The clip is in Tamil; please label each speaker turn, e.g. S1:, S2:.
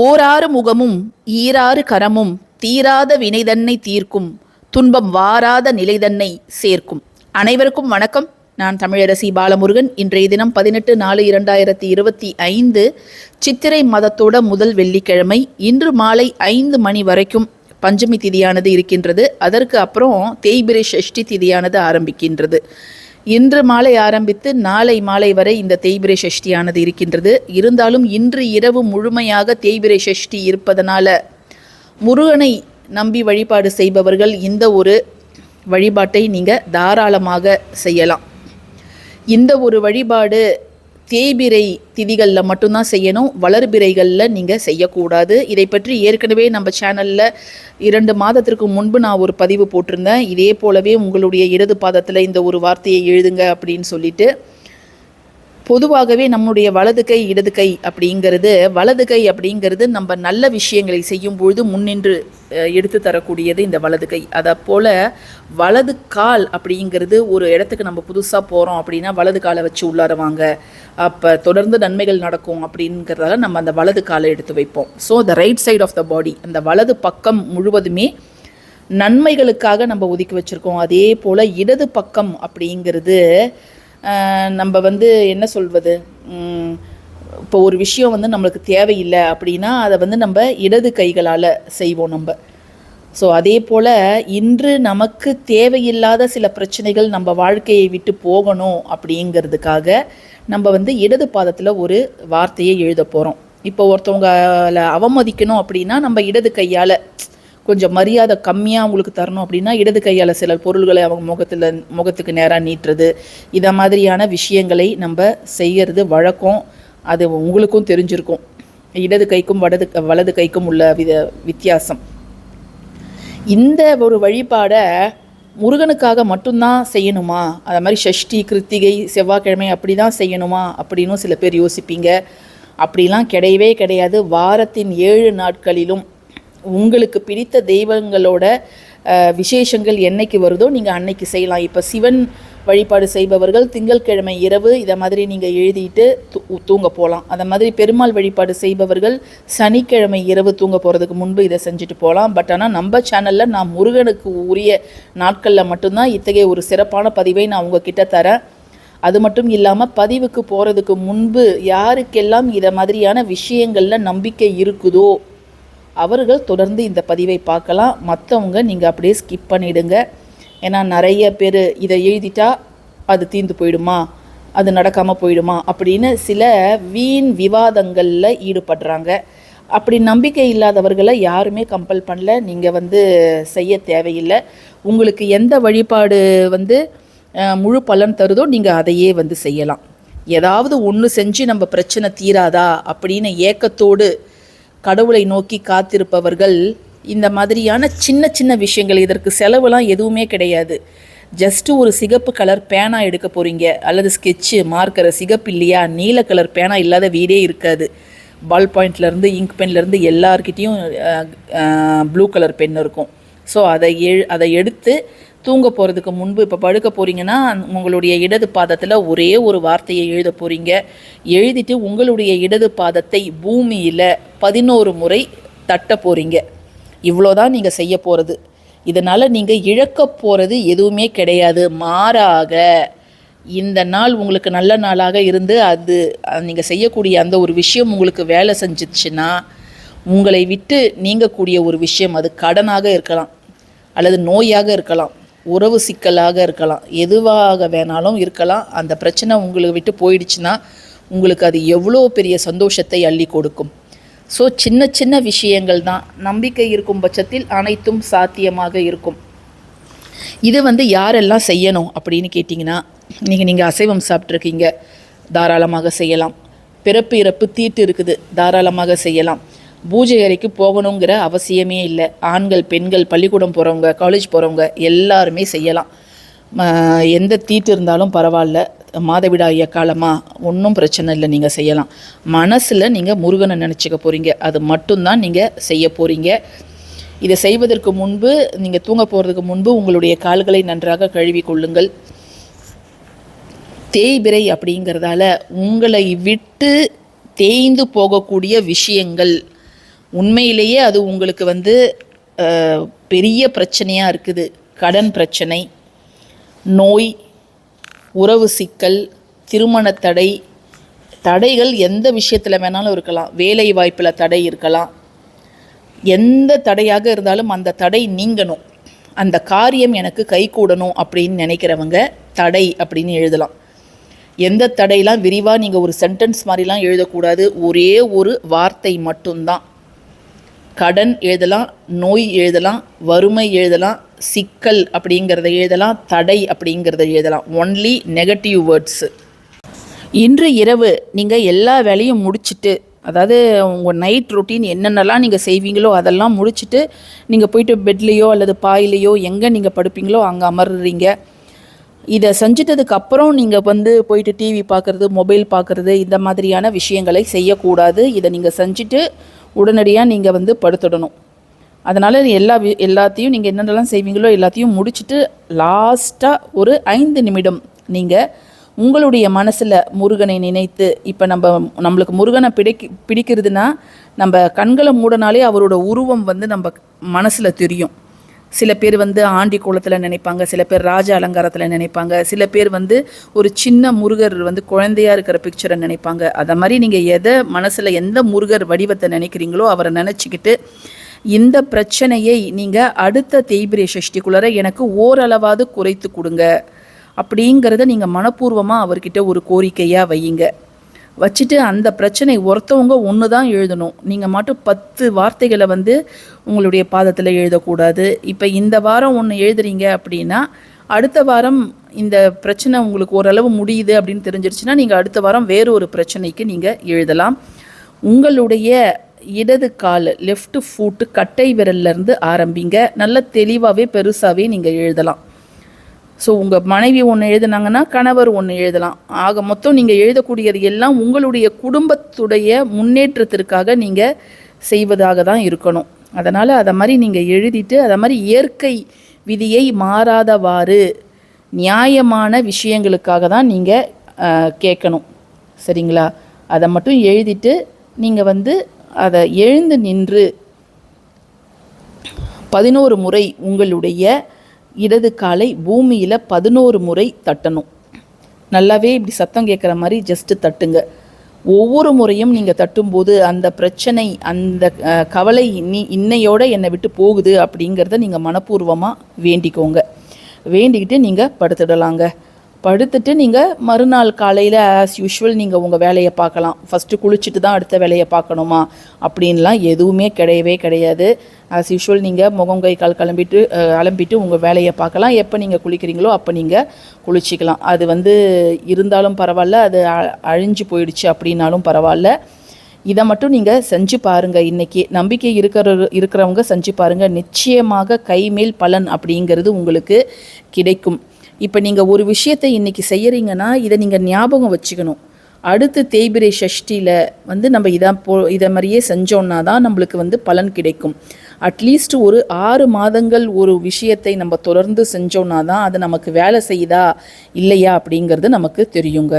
S1: ஓராறு முகமும் ஈராறு கரமும் தீராத வினைதன்னை தீர்க்கும் துன்பம் வாராத நிலைதன்னை சேர்க்கும். அனைவருக்கும் வணக்கம். நான் தமிழரசி பாலமுருகன். இன்றைய தினம் பதினெட்டு நாலு இரண்டாயிரத்தி இருபத்தி ஐந்து சித்திரை மதத்தோட முதல் வெள்ளிக்கிழமை. இன்று மாலை ஐந்து மணி வரைக்கும் பஞ்சமி திதியானது இருக்கின்றது. அதற்கு அப்புறம் தேய்பிரை ஷஷ்டி திதியானது ஆரம்பிக்கின்றது. இன்று மாலை ஆரம்பித்து நாளை மாலை வரை இந்த தேய்பிரை சஷ்டியானது இருக்கின்றது. இருந்தாலும் இன்று இரவு முழுமையாக தேய்பிரை சஷ்டி இருப்பதனால முருகனை நம்பி வழிபாடு செய்பவர்கள் இந்த ஒரு வழிபாட்டை நீங்கள் தாராளமாக செய்யலாம். இந்த ஒரு வழிபாடு தேய்பிரை திதிகளில் மட்டும்தான் செய்யணும். வளர்பிரைகளில் நீங்கள் செய்யக்கூடாது. இதை பற்றி ஏற்கனவே நம்ம சேனலில் இரண்டு மாதத்திற்கு முன்பு நான் ஒரு பதிவு போட்டிருந்தேன். இதே போலவே உங்களுடைய இடது பாதத்தில் இந்த ஒரு வார்த்தையை எழுதுங்க அப்படின்னு சொல்லிட்டு பொதுவாகவே நம்முடைய வலது கை இடது கை அப்படிங்கிறது வலது கை அப்படிங்கிறது நம்ம நல்ல விஷயங்களை செய்யும் பொழுது முன்னின்று எடுத்து தரக்கூடியது இந்த வலது கை. அதை போல் வலது கால் அப்படிங்கிறது ஒரு இடத்துக்கு நம்ம புதுசாக போகிறோம் அப்படின்னா வலது காலை வச்சு உள்ளார வாங்க அப்போ தொடர்ந்து நன்மைகள் நடக்கும் அப்படிங்கிறதால நம்ம அந்த வலது காலை எடுத்து வைப்போம். So the right side of the body அந்த வலது பக்கம் முழுவதுமே நன்மைகளுக்காக நம்ம ஒதுக்கி வச்சுருக்கோம். அதே போல் இடது பக்கம் அப்படிங்கிறது நம்ம வந்து என்ன சொல்வது? இப்போ ஒரு விஷயம் வந்து நம்மளுக்கு தேவையில்லை அப்படின்னா அதை வந்து நம்ம இடது கைகளால் செய்வோம் நம்ம. ஸோ அதே போல் இன்று நமக்கு தேவையில்லாத சில பிரச்சனைகள் நம்ம வாழ்க்கையை விட்டு போகணும் அப்படிங்கிறதுக்காக நம்ம வந்து இடது பாதத்தில் ஒரு வார்த்தையை எழுத போகிறோம் இப்போ ஒருத்தவங்களை அவமதிக்கணும் அப்படின்னா நம்ம இடது கையால் கொஞ்சம் மரியாதை கம்மியாக அவங்களுக்கு தரணும் அப்படின்னா இடது கையால் சில பொருள்களை அவங்க முகத்தில் முகத்துக்கு நேராக நீட்டுறது. இதை மாதிரியான விஷயங்களை நம்ம செய்கிறது வழக்கம். அது உங்களுக்கும் தெரிஞ்சிருக்கும். இடது கைக்கும் வலது வலது கைக்கும் உள்ள வித வித்தியாசம். இந்த ஒரு வழிபாடை முருகனுக்காக மட்டும்தான் செய்யணுமா? அது மாதிரி ஷஷ்டி கிருத்திகை செவ்வாய்க்கிழமை அப்படி தான் செய்யணுமா? அப்படின்னும் சில பேர் யோசிப்பீங்க. அப்படிலாம் கிடையவே கிடையாது. வாரத்தின் ஏழு நாட்களிலும் உங்களுக்கு பிடித்த தெய்வங்களோட விசேஷங்கள் என்னைக்கு வருதோ நீங்கள் அன்னைக்கு செய்யலாம். இப்போ சிவன் வழிபாடு செய்பவர்கள் திங்கட்கிழமை இரவு இதை மாதிரி நீங்கள் எழுதிட்டு தூ- தூங்க போகலாம் அந்த மாதிரி பெருமாள் வழிபாடு செய்பவர்கள் சனிக்கிழமை இரவு தூங்க போகிறதுக்கு முன்பு இதை செஞ்சுட்டு போகலாம் பட் ஆனால் நம்ம சேனலில் நான் முருகனுக்கு உரிய நாட்களில் மட்டும்தான் இத்தகைய ஒரு சிறப்பான பதிவை நான் உங்ககிட்ட தரேன். அது மட்டும் இல்லாமல் பதிவுக்கு போகிறதுக்கு முன்பு யாருக்கெல்லாம் இதை மாதிரியான விஷயங்களில் நம்பிக்கை இருக்குதோ அவர்கள் தொடர்ந்து இந்த பதிவை பார்க்கலாம். மற்றவங்க நீங்கள் அப்படியே ஸ்கிப் பண்ணிடுங்க. ஏன்னா நிறைய பேர் இதை எழுதிட்டா அது தீர்ந்து போயிடுமா? அது நடக்காமல் போயிடுமா? அப்படின்னு சில வீண் விவாதங்களில் ஈடுபடுறாங்க. அப்படி நம்பிக்கை இல்லாதவர்களை யாருமே கம்பல் பண்ணல. நீங்கள் வந்து செய்ய தேவையில்லை. உங்களுக்கு எந்த வழிபாடு வந்து முழு பலன் தருதோ நீங்கள் அதையே வந்து செய்யலாம். ஏதாவது ஒன்று செஞ்சு நம்ம பிரச்சனை தீராதா? அப்படின்னு ஏக்கத்தோடு கடவுளை நோக்கி காத்திருப்பவர்கள் இந்த மாதிரியான சின்ன சின்ன விஷயங்கள் இதற்கு செலவுலாம் எதுவுமே கிடையாது. ஜஸ்ட்டு ஒரு சிகப்பு கலர் பேனா எடுக்க போகிறீங்க அல்லது ஸ்கெட்சு மார்க்கரை சிகப்பு இல்லையா? நீல கலர் பேனா இல்லாத வீடே இருக்காது. பால் பாயிண்ட்லேருந்து இங்க் பென்லேருந்து எல்லார்கிட்டேயும் ப்ளூ கலர் பென் இருக்கும். ஸோ அதை எ அதை எடுத்து தூங்க போகிறதுக்கு முன்பு இப்போ படுக்க போகிறீங்கன்னா உங்களுடைய இடது பாதத்தில் ஒரே ஒரு வார்த்தையை எழுத போகிறீங்க எழுதிட்டு உங்களுடைய இடது பாதத்தை பூமியில் பதினோரு முறை தட்ட போகிறீங்க இவ்வளோதான் நீங்கள் செய்ய போகிறது இதனால் நீங்கள் இழக்க போகிறது எதுவுமே கிடையாது. மாறாக இந்த நாள் உங்களுக்கு நல்ல நாளாக இருந்து அது நீங்கள் செய்யக்கூடிய அந்த ஒரு விஷயம் உங்களுக்கு வேலை செஞ்சிச்சுன்னா உங்களை விட்டு நீங்கக்கூடிய ஒரு விஷயம் அது கடனாக இருக்கலாம். அல்லது நோயாக இருக்கலாம். உறவு சிக்கலாக இருக்கலாம். எதுவாக வேணாலும் இருக்கலாம். அந்த பிரச்சனை உங்களை விட்டு போயிடுச்சுன்னா உங்களுக்கு அது எவ்வளோ பெரிய சந்தோஷத்தை அள்ளி கொடுக்கும். ஸோ சின்ன சின்ன விஷயங்கள் தான். நம்பிக்கை இருக்கும் பட்சத்தில் அனைத்தும் சாத்தியமாக இருக்கும். இது வந்து யாரெல்லாம் செய்யணும் அப்படின்னு கேட்டிங்கன்னா நீங்கள் நீங்கள் அசைவம் சாப்பிட்ருக்கீங்க தாராளமாக செய்யலாம். பிறப்பு இறப்பு தீட்டு இருக்குது. தாராளமாக செய்யலாம். பூஜை அறைக்கு போகணுங்கிற அவசியமே இல்லை. ஆண்கள் பெண்கள் பள்ளிக்கூடம் போகிறவங்க காலேஜ் போகிறவங்க எல்லாருமே செய்யலாம். ம, எந்த தீட்டு இருந்தாலும் பரவாயில்ல. மாதவிடாய காலமாக ஒன்றும் பிரச்சனை இல்லை நீங்கள் செய்யலாம். மனசில் நீங்கள் முருகனை நினச்சிக்க போகிறீங்க அது மட்டும்தான் நீங்கள் செய்ய போகிறீங்க இதை செய்வதற்கு முன்பு நீங்கள் தூங்க போகிறதுக்கு முன்பு உங்களுடைய கால்களை நன்றாக கழுவி கொள்ளுங்கள். தேய்பிறை அப்படிங்கிறதால உங்களை விட்டு தேய்ந்து போகக்கூடிய விஷயங்கள் உண்மையிலேயே அது உங்களுக்கு வந்து பெரிய பிரச்சனையாக இருக்குது. கடன் பிரச்சனை நோய் உறவு சிக்கல் திருமண தடை தடைகள் எந்த விஷயத்தில் வேணாலும் இருக்கலாம். வேலை வாய்ப்பில் தடை இருக்கலாம். எந்த தடையாக இருந்தாலும் அந்த தடை நீங்கணும். அந்த காரியம் எனக்கு கைகூடணும் அப்படின்னு நினைக்கிறவங்க தடை அப்படின்னு எழுதலாம். எந்த தடையெல்லாம் விரிவாக நீங்கள் ஒரு சென்டென்ஸ் மாதிரிலாம் எழுதக்கூடாது. ஒரே ஒரு வார்த்தை மட்டும்தான். கடன் எழுதலாம் நோய் எழுதலாம் வறுமை எழுதலாம் சிக்கல் அப்படிங்கிறத எழுதலாம் தடை அப்படிங்கிறத எழுதலாம். ஒன்லி நெகட்டிவ் வேர்ட்ஸு இன்று இரவு நீங்கள் எல்லா வேலையும் முடிச்சிட்டு அதாவது உங்கள் நைட் ரொட்டீன் என்னென்னலாம் நீங்கள் செய்வீங்களோ அதெல்லாம் முடிச்சுட்டு நீங்கள் போயிட்டு பெட்லேயோ அல்லது பாயிலையோ எங்கே நீங்கள் படுப்பீங்களோ அங்கே அமர்றீங்க. இதை செஞ்சிட்டதுக்கு அப்புறம் நீங்கள் வந்து போயிட்டு டிவி பார்க்குறது மொபைல் பார்க்குறது இந்த மாதிரியான விஷயங்களை செய்யக்கூடாது. இதை நீங்கள் செஞ்சுட்டு உடனடியாக நீங்கள் வந்து படுத்துடணும். அதனால் எல்லா வி- எல்லாத்தையும் நீங்கள் என்னென்னலாம் செய்வீங்களோ எல்லாத்தையும் முடிச்சுட்டு லாஸ்ட்டாக ஒரு ஐந்து நிமிடம் நீங்கள் உங்களுடைய மனசில் முருகனை நினைத்து இப்போ நம்ம நம்மளுக்கு முருகனை பிடிக்க பிடிக்கிறதுனா நம்ம கண்களை மூடனாலே அவரோட உருவம் வந்து நம்ம மனசில் தெரியும். சில பேர் வந்து ஆண்டி கோலத்தில் நினைப்பாங்க சில பேர் ராஜ அலங்காரத்தில் நினைப்பாங்க சில பேர் வந்து ஒரு சின்ன முருகர் வந்து குழந்தையாக இருக்கிற பிக்சரை நினைப்பாங்க. அதை மாதிரி நீங்கள் எதை மனசில் எந்த முருகர் வடிவத்தை நினைக்கிறீங்களோ அவரை நினச்சிக்கிட்டு இந்த பிரச்சனையை நீங்கள் அடுத்த தேய்பிரிய சஷ்டிக்குள்ளார எனக்கு ஓரளவாவது குறைத்து கொடுங்க அப்படிங்கிறத நீங்கள் மனப்பூர்வமாக அவர்கிட்ட ஒரு கோரிக்கையாக வையுங்க. வச்சுட்டு அந்த பிரச்சனை ஒருத்தவங்க ஒன்று தான் எழுதணும். நீங்கள் மட்டும் பத்து வார்த்தைகளை வந்து உங்களுடைய பாதத்தில் எழுதக்கூடாது. இப்போ இந்த வாரம் ஒன்று எழுதுறீங்க அப்படின்னா அடுத்த வாரம் இந்த பிரச்சனை உங்களுக்கு ஓரளவு முடியுது அப்படின்னு தெரிஞ்சிருச்சுன்னா நீங்கள் அடுத்த வாரம் வேறு ஒரு பிரச்சனைக்கு நீங்கள் எழுதலாம். உங்களுடைய இடது கால் லெஃப்ட் ஃபூட்டு கட்டை விரல்லேருந்து ஆரம்பிங்க. நல்ல தெளிவாகவே பெருசாகவே நீங்கள் எழுதலாம். ஸோ உங்கள் மனைவி ஒன்று எழுதுனாங்கன்னா கணவர் ஒன்று எழுதலாம். ஆக மொத்தம் நீங்கள் எழுதக்கூடியது எல்லாம் உங்களுடைய குடும்பத்துடைய முன்னேற்றத்திற்காக நீங்கள் செய்வதாக தான் இருக்கணும். அதனால் அதை மாதிரி நீங்கள் எழுதிட்டு அதை மாதிரி இயற்கை விதியை மாறாதவாறு நியாயமான விஷயங்களுக்காக தான் நீங்கள் கேட்கணும். சரிங்களா? அதை மட்டும் எழுதிட்டு நீங்கள் வந்து அதை எழுந்து நின்று பதினோரு முறை உங்களுடைய இடது காலை பூமியில் பதினோரு முறை தட்டணும். நல்லாவே இப்படி சத்தம் கேட்குற மாதிரி ஜஸ்ட்டு தட்டுங்க. ஒவ்வொரு முறையும் நீங்கள் தட்டும்போது அந்த பிரச்சனை அந்த கவலை இன்னி இன்னையோட என்னை விட்டு போகுது அப்படிங்கிறத நீங்கள் மனப்பூர்வமாக வேண்டிக்கோங்க. வேண்டிக்கிட்டு நீங்கள் படுத்துடலாங்க. படுத்துட்டு நீங்கள் மறுநாள் காலையில் ஆஸ் யூஷுவல் நீங்கள் உங்கள் வேலையை பார்க்கலாம். ஃபஸ்ட்டு குளிச்சுட்டு தான் அடுத்த வேலையை பார்க்கணுமா? அப்படின்லாம் எதுவுமே கிடையவே கிடையாது. ஆஸ் யூஷுவல் நீங்கள் முகம் கை கால் கிளம்பிட்டு அஹ், அலம்பிட்டு உங்கள் வேலையை பார்க்கலாம். எப்போ நீங்கள் குளிக்கிறீங்களோ அப்போ நீங்கள் குளிச்சிக்கலாம். அது வந்து இருந்தாலும் பரவாயில்ல அது அ- அழிஞ்சு போயிடுச்சு அப்படின்னாலும் பரவாயில்ல. இதை மட்டும் நீங்கள் செஞ்சு பாருங்கள் இன்றைக்கி நம்பிக்கை இருக்கிற இருக்கிறவங்க செஞ்சு பாருங்கள் நிச்சயமாக கைமேல் பலன் அப்படிங்கிறது உங்களுக்கு கிடைக்கும். இப்போ நீங்கள் ஒரு விஷயத்தை இன்றைக்கி செய்கிறீங்கன்னா இதை நீங்கள் ஞாபகம் வச்சுக்கணும். அடுத்து தேய்பிரை சஷ்டியில் வந்து நம்ம இதான் போ இதை மாதிரியே செஞ்சோன்னா தான் நம்மளுக்கு வந்து பலன் கிடைக்கும். அட்லீஸ்ட் ஒரு ஆறு மாதங்கள் ஒரு விஷயத்தை நம்ம தொடர்ந்து செஞ்சோன்னா தான் அது நமக்கு வேலை செய்யுதா இல்லையா அப்படிங்கிறது நமக்கு தெரியுங்க.